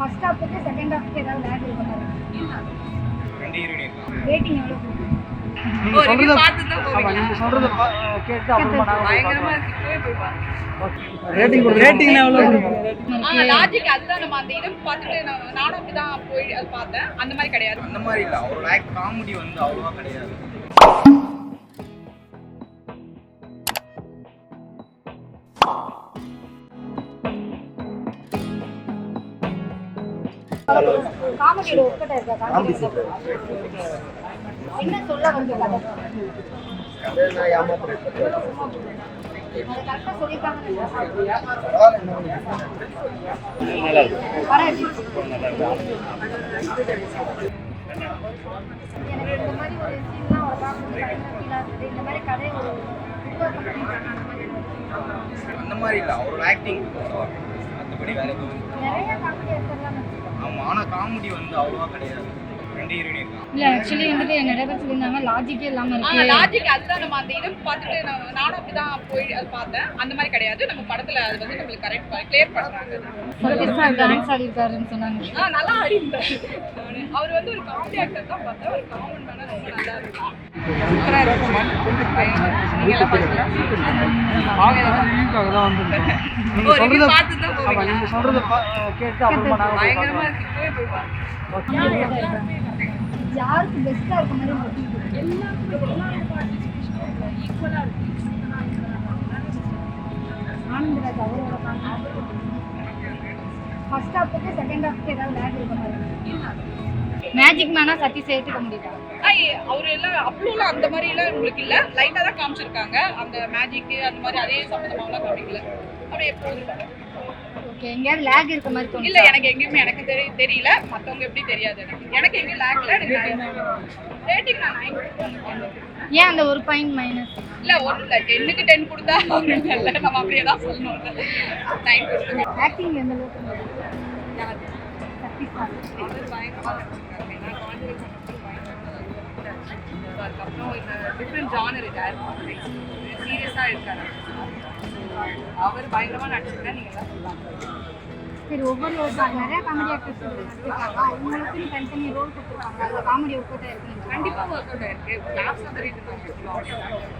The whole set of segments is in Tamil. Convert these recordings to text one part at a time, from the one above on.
ஃபர்ஸ்ட் ஹாஃப்க்கு செகண்ட் ஹாஃப்க்கு ஏதாவது லேக் இருக்க? மாதிரி ரேட்டிங் எவ்வளோ லாஜிக் அதுதான் நம்ம அந்த இடம் பார்த்துட்டு நான் நானும் அப்படிதான் போய் அது பார்த்தேன். அந்த மாதிரி கிடையாது. அந்த மாதிரி இல்லை. அவரோட ஆக்ட் காமெடி வந்து அவ்வளோவா கிடையாது. என்ன சொல்ல வந்து? எனக்கு இந்த மாதிரி ஒரு சீன்லாம் ஒரு இருக்குது இந்த மாதிரி கதை ஒரு அந்த மாதிரி இல்லை அவரோட ஆக்டிங் மற்றபடி வேற எதுவும். நிறைய காமெடி இருக்கிறதெல்லாம் ஆமாம் ஆனால் காமெடி வந்து அவ்வளோவா கிடையாது. இல்ல ஆக்சுவலி வந்துட்டு நிறைய பேர் சொல்லியிருந்தாங்க லாஜிக்கே இல்லாம இருக்கு. லாஜிக் அதுதான் நம்ம அந்த இடம் பார்த்துட்டு நான் நானும் அப்படிதான் போய் அது பார்த்தேன். அந்த மாதிரி கிடையாது. நம்ம படத்துல அது வந்து நம்மளுக்கு கரெக்ட் கிளியர் பண்றாங்க. பெருசா டான்ஸ் ஆடி இருக்காருன்னு சொன்னாங்க. நல்லா ஆடி இருந்தாரு அவர் வந்து ஒரு காமெடி ஆக்டர் தான் பார்த்தேன். ஒரு மேன ரொம்ப நல்லா இருக்கும் சூப்பரா இருக்கும் நீங்க எல்லாம் பாத்தீங்களா? ரிவ்யூக்காக தான் வந்திருக்கோம் நீங்க ஒரு review சொல்றத பார்த்துட்டு தான் ஆமா போவீங்க. நீங்க சொல்றத பா- கேட்டு அப்புறமா நாங்க போய் பயங்கரமா பார்க்கிறோம். இருக்கு இப்பவே போய் பாருங்க யாருக்கு பெஸ்டா இருக்க மாதிரி உங்களுக்கு ஆனந்தராஜ் அவரோட ஃபர்ஸ்ட் ஹாஃப்க்கு செகண்ட் ஹாஃப்க்கு ஏதாவது லேக் இருக்க? மாதிரி மேஜிக் மேனா சத்தி சேர்த்துக்க முடியுதா? ஐ அவர் எல்லாம் அவ்வளோலாம் அந்த மாதிரி எல்லாம் உங்களுக்கு இல்ல லைட்டா தான் காமிச்சிருக்காங்க. அந்த மேஜிக் அந்த மாதிரி அதே சம்பந்தமாலாம் காமிக்கல. அப்படியே ஓகே எங்கேயாவது லேக் இருக்க மாதிரி இல்ல தோணுது எனக்கு எங்கேயுமே எனக்கு தெரி தெரியல. மத்தவங்க எப்படி தெரியாது எனக்கு. எனக்கு எங்கேயும் லேக்ல எனக்கு ரேட்டிங் நான் நைன் ஏன் அந்த ஒரு பாயிண்ட் மைனஸ் இல்ல ஒன்றும் இல்லை. டென்னுக்கு டென் கொடுத்தா ஒன்றும் இல்லை. நம்ம அப்படியே தான் சொல்லணும். நைன் கொடுத்துருங்க ஆக்டிங் எந்த அளவுக்கு? அதுக்கப்புறம் இந்த டிஃப்ரெண்ட் ஜானர் இருக்காரு சீரியஸா இருக்காரு. அவர் பயங்கரமா நடிச்சிருக்கா நீங்க எல்லாம் சொல்லலாம். சரி ஒவ்வொரு நிறைய காமெடி ஆக்டர்ஸ் நடிச்சிருக்காங்க அவங்களுக்கு தனித்தனி ரோல் கொடுத்துருக்காங்க. அதில் காமெடி ஒர்க் இருக்கு. கண்டிப்பா ஒர்க் அவுட் ஆயிருக்கு கிளாஸ் வந்து ரீட்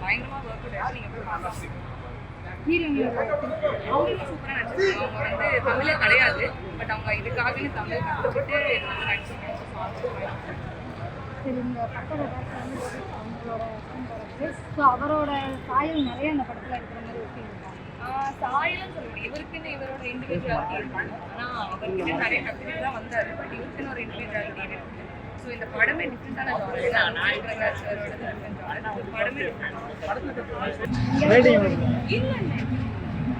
பயங்கரமா ஒர்க் அவுட் ஆயிருக்கு நீங்க போய் பார்க்கலாம். ஹீரோயின் அவங்களும் சூப்பரா நடிச்சிருக்காங்க அவங்க வந்து தமிழே கிடையாது. பட் அவங்க இதுக்காகவே தமிழ் இது வந்து நடிச்சிருக்காங்க சரி இந்த படத்தோட டேரக்டர் வந்து அவங்களோட ஸோ அவரோட சாயல் நிறைய இந்த படத்தில் இருக்கிற மாதிரி ஆஹ் சாயலும் சொல்ல முடியும் இவருக்குன்னு இவரோட இண்டிவிஜுவாலிட்டி இருக்கு ஆனா அவருக்கு நிறைய கற்றுட்டு தான் வந்தாரு. பட் இவருக்குன்னு ஒரு இண்டிவிஜுவாலிட்டி இருக்கு. ஸோ இந்த படமே டிஃப்ரெண்டான டிஃப்ரெண்ட் ஒரு படமே இல்ல இல்ல.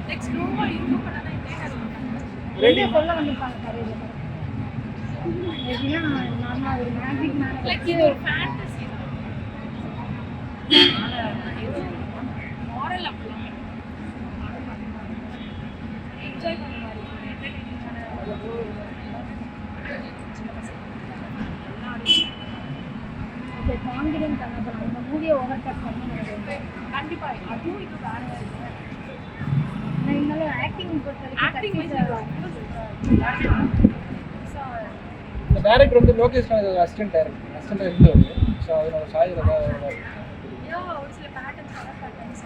நெக்ஸ்ட் ரொம்ப இன்னும் பண்ணாதான் சொல்ல வந்திருப்பாங்க எப்படின்னா நார்மலாக ஒரு மேஜிக் லைக் இது ஒரு ஃபேண்டசி மாரல் அப்படிலாம் என்ஜாய் பண்ண மாதிரி கான்ஃபிடென்ட் பண்ண மூவியை ஓவர் டச் பண்ணி எனக்கு கண்டிப்பா அதுவும் இது வேற நான் இருந்தாலும் ஆக்டிங் பொறுத்த ஆக்டிங் இந்த டைரக்டர் வந்து Lokesh Raj assistant director assistant இருந்தவர். ஸோ அதனோட சாயல் ஏதாவது ஒரு சில பேட்டர்ன்ஸ் கலர் பேட்டர்ன்ஸ்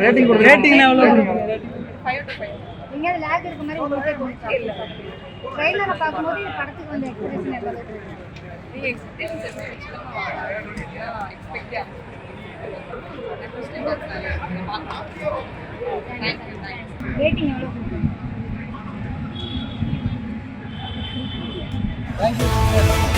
ரேட்டிங் கொடுங்க. ரேட்டிங்னா எவ்வளவு கொடுங்க? ஃபைவ் டு ஃபைவ் எங்கேயாவது லேக் இருக்க மாதிரி உங்களுக்கே தோணுச்சா ட்ரெயிலரை பார்க்கும்போது இந்த படத்துக்கு வந்து எக்ஸ்பிரஷன் எவ்வளோ ரேட்டிங் எவ்வளோ கொடுக்குறீங்க தேங்க்யூ